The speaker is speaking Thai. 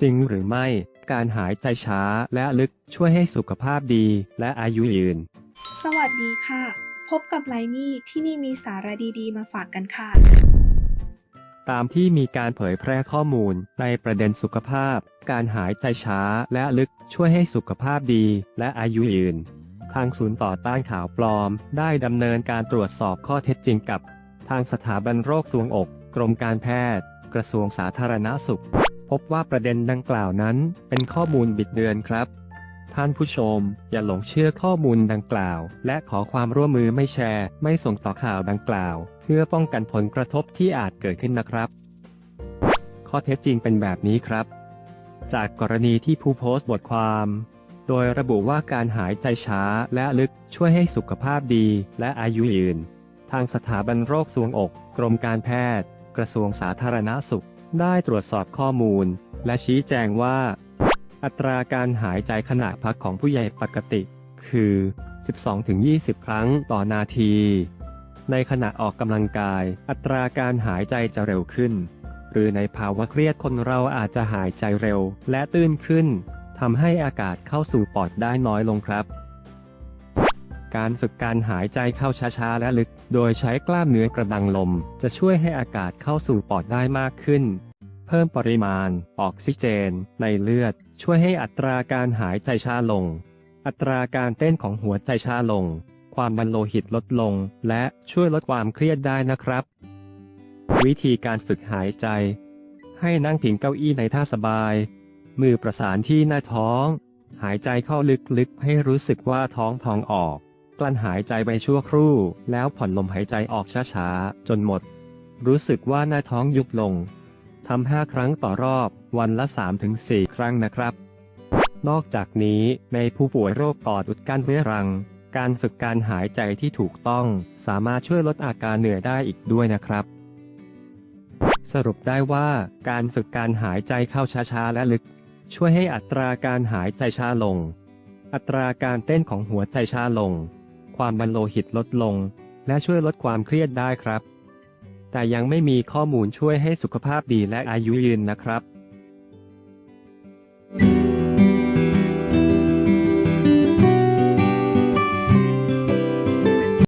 จริงหรือไม่ การหายใจช้าและลึกช่วยให้สุขภาพดีและอายุยืน สวัสดีค่ะ พบกับไลนี่ที่นี่มีสาระดีๆ มาฝากกันค่ะ ตามที่มีการเผยแพร่ข้อมูลในประเด็นสุขภาพ การหายใจช้าและลึกช่วยให้สุขภาพดีและอายุยืน ทางศูนย์ต่อต้านข่าวปลอม ได้ดำเนินการตรวจสอบข้อเท็จจริงกับ ทางสถาบันโรคสวงอก กรมการแพทย์ กระทรวงสาธารณาสุข พบว่าประเด็นดังกล่าวนั้นเป็นข้อมูลบิดเบือนครับ ท่านผู้ชม อย่าหลงเชื่อข้อมูลดังกล่าว และขอความร่วมมือไม่แชร์ ไม่ส่งต่อข่าวดังกล่าว เพื่อป้องกันผลกระทบที่อาจเกิดขึ้นนะครับ ข้อเท็จจริงเป็นแบบนี้ครับ จากกรณีที่ผู้โพสต์บทความโดยระบุว่าการหายใจช้าและลึกช่วยให้สุขภาพดีและอายุยืน ทางสถาบันโรคสวงอก กรมการแพทย์ กระทรวงสาธารณาสุข ได้ตรวจสอบข้อมูล และชี้แจงว่า อัตราการหายใจขณะพักของผู้ใหญ่ปกติ คือ 12-20 ครั้งต่อนาที ในขณะออกกำลังกาย อัตราการหายใจจะเร็วขึ้น หรือในภาวะเครียดคนเราอาจจะหายใจเร็ว และตื้นขึ้นทำให้อากาศเข้าสู่ปอดได้น้อยลงครับ การฝึกการหายใจเข้าช้าๆและลึก โดยใช้กล้ามเนื้อกระดังลม จะช่วยให้อากาศเข้าสู่ปอดได้มากขึ้น เพิ่มปริมาณ ออกซิเจน ในเลือด ช่วยให้อัตราการหายใจช้าลง อัตราการเต้นของหัวใจช้าลง ความดันโลหิตลดลง และช่วยลดความเครียดได้นะครับ วิธีการฝึกหายใจ ให้นั่งพิงเก้าอี้ในท่าสบาย มือประสานที่หน้าท้อง หายใจเข้าลึกๆ ให้รู้สึกว่าท้องพองออก กลั้นหายใจไปชั่วครู่ แล้วผ่อนลมหายใจออกช้าๆ จนหมด รู้สึกว่าหน้าท้องยุบลง ทำ5ครั้งต่อรอบ วันละ 3-4 ครั้งนะครับ นอกจากนี้ในผู้ป่วยโรคปอดอุดกั้นเรื้อรัง การฝึกการหายใจที่ถูกต้อง สามารถช่วยลดอาการเหนื่อยได้อีกด้วยนะครับ สรุปได้ว่าการฝึกการหายใจเข้าช้าๆและลึก ช่วยให้อัตราการหายใจช้าลง อัตราการเต้นของหัวใจช้าลง ความดันโลหิตลดลง และช่วยลดความเครียดได้ครับ แต่ยังไม่มีข้อมูลช่วยให้สุขภาพดีและอายุยืนนะครับ